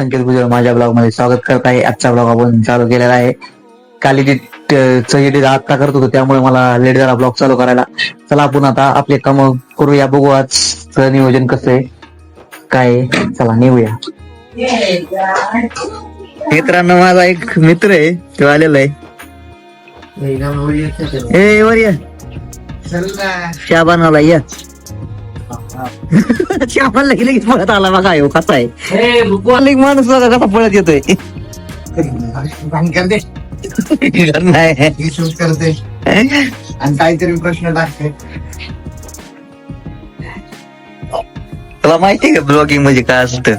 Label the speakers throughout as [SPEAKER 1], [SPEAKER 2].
[SPEAKER 1] संकेत भुजबळ माझ्या ब्लॉगमध्ये स्वागत करत आहे. आजचा ब्लॉग आपण चालू केलेला आहे. काल एडिट एडिट आता करत होतो त्यामुळे मला लेट झाला ब्लॉग चालू करायला. चला आपण आता आपले काम करूया बघू आजचं नियोजन कसं आहे. काय. चला नेऊया मित्रांनो माझा एक मित्र आहे तो आलेला आहे. ए वर ये. चहा बनवला या. बनला की लगेच पळत आला बघा ह्यो कसा आहे? एक माणूस बघा कसा पळत येतोय? नाही.
[SPEAKER 2] करते. आणि काहीतरी प्रश्न टाकते.
[SPEAKER 1] तुला माहिती आहे का ब्लॉगिंग म्हणजे काय असतं?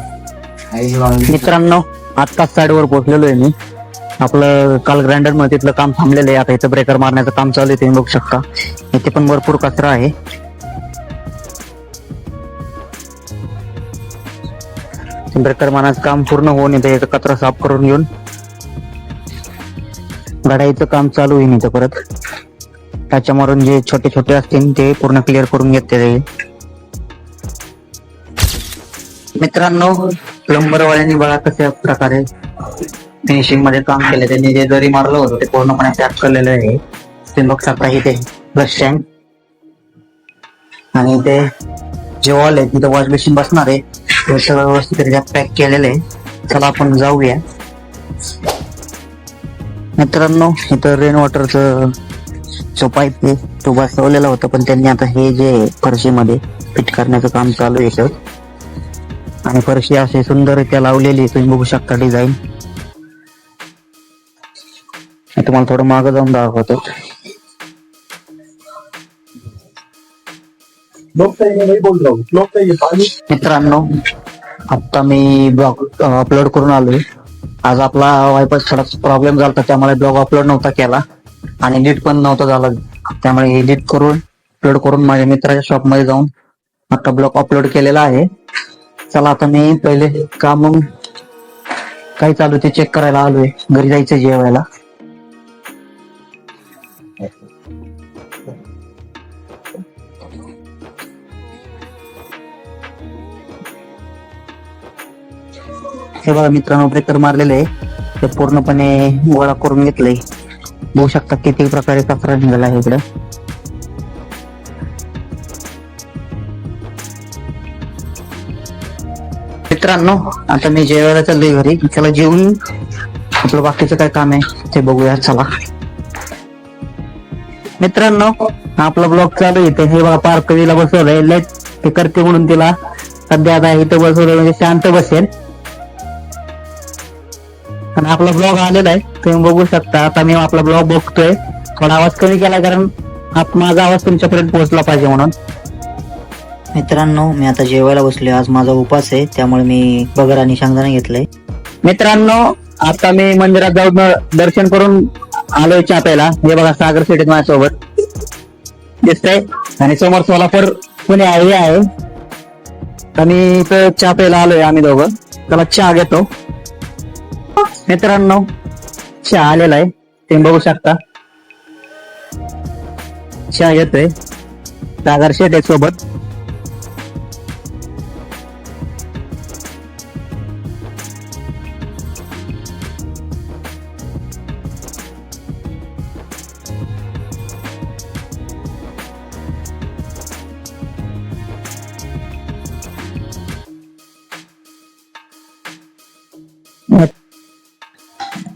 [SPEAKER 1] मित्रांनो आत्ताच साडीवर पोहोचलेलो आहे मी. आपलं काल ग्राइंडरमध्ये तिथलं काम थांबलेलं आहे. आता इथं ब्रेकर मारण्याचं काम चालू आहे तुम्ही बघू शकता. इथे पण भरपूर कचरा आहे. ब्रेकर मानाचं काम पूर्ण होऊन येतं याचा कचरा साफ करून घेऊन गाड्याचं काम चालू होईन इथं परत. त्याच्यामधून जे छोटे छोटे असतील ते पूर्ण क्लिअर करून घेतले जाईल. मित्रांनो प्लंबरवाल्यांनी बघा कशा प्रकारे फिनिशिंगमध्ये काम केलं. त्यांनी जे जरी मारलं होतं ते पूर्णपणे पॅक केलेलं आहे. ते बघ इथे ब्रश टँक आणि ते जे वॉल आहे तिथे वॉश बेसिन बसणार आहे. हे सगळं व्यवस्थित पॅक केलेलं आहे. चला आपण जाऊया. मित्रांनो इथं रेन वॉटरचं जो पाईप आहे तो बसवलेला होता पण त्यांनी आता हे जे फरशीमध्ये फिट करण्याचं काम चालू आहे सर आणि फरशी असे सुंदररित्या लावलेली आहे. तुम्ही बघू शकता डिझाईन तुम्हाला थोडं मागं जाऊन दाखवतो. मित्रांनो आता मी ब्लॉग अपलोड करून आलोय. आज आपला वायफाय थोडा प्रॉब्लेम झाला त्यामुळे ब्लॉग अपलोड नव्हता केला. आणि नीट पण नव्हता झाला. त्यामुळे एडिट करून अपलोड करून माझ्या मित्राच्या शॉपमध्ये जाऊन आता ब्लॉग अपलोड केलेला आहे. चला आता मी पहिले काम काय चालू ते चेक करायला आलोय. घरी जायचं जेवायला. हे बघा मित्रांनो ब्रेकर मारलेले आहे. ते पूर्णपणे गोळा करून घेतलंय. बघू शकता किती प्रकारे कचरा निघाला आहे इकडं. मित्रांनो आता मी जेवायला चाललोय घरी. चला जेवून आपलं बाकीचं काय काम आहे ते बघूया. चला. मित्रांनो आपला ब्लॉग चालू इथे. हे बघा पार्कवीला बसवलंय. लय ते करते म्हणून तिला. सध्या आता इथं बसवलं म्हणजे शांत बसेल. आणि आपला ब्लॉग आलेला आहे तुम्ही बघू शकता. आता मी आपला ब्लॉग बघतोय. थोडा आवाज कमी केला कारण माझा आवाज तुमच्यापर्यंत पोहोचला पाहिजे म्हणून. मित्रांनो मी आता जेवायला बसलोय. आज माझा उपास आहे त्यामुळे मी बगर आणि शेंगदाणा घेतलंय. मित्रांनो आता मी मंदिरात जाऊन दर्शन करून आलोय चहा प्यायला. हे बघा सागर सेट माझ्यासोबत. दिसतंय. आणि समोर सोलापूर पुणे आहे आहे. आणि इथं चहा प्यायला आलोय आम्ही दोघं. त्याला चहा घेतो. मित्रांनो चहा आलेला आहे. तुम्ही बघू शकता. चहा येतोय सागर शेट आहे सोबत.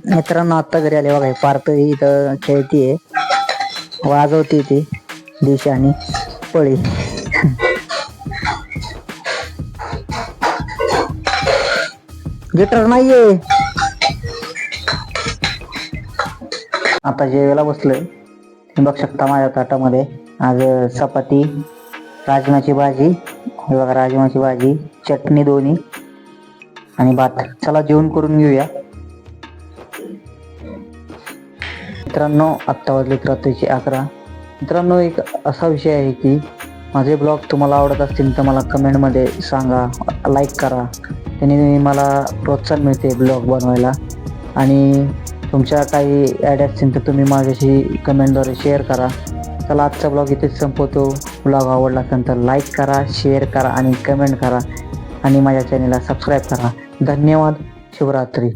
[SPEAKER 1] मित्रांनो आत्ता घरी आले बघा ही इथं खेळतीये वाजवते ती दिवशी आणि पळी. गिटार नाहीये. आता जेवायला बसलोय. बघ शकता माझ्या ताटामध्ये. आज चपाती राजमाची भाजी हे बघा राजमाची भाजी चटणी दोन्ही आणि भात. चला जेवण करून घेऊया. मित्रांनो आत्ता वाजले रात्रीचे अकरा. मित्रांनो एक असा विषय आहे की माझे ब्लॉग तुम्हाला आवडत असतील तर मला कमेंटमध्ये सांगा लाईक करा. त्याने मला प्रोत्साहन मिळते ब्लॉग बनवायला. आणि तुमच्या काही ॲड असतील तर तुम्ही माझ्याशी कमेंटद्वारे शेअर करा. चला आजचा ब्लॉग इथेच संपवतो. ब्लॉग आवडला असेल तर लाईक करा शेअर करा आणि कमेंट करा. आणि माझ्या चॅनलला सबस्क्राईब करा. धन्यवाद. शिवरात्री.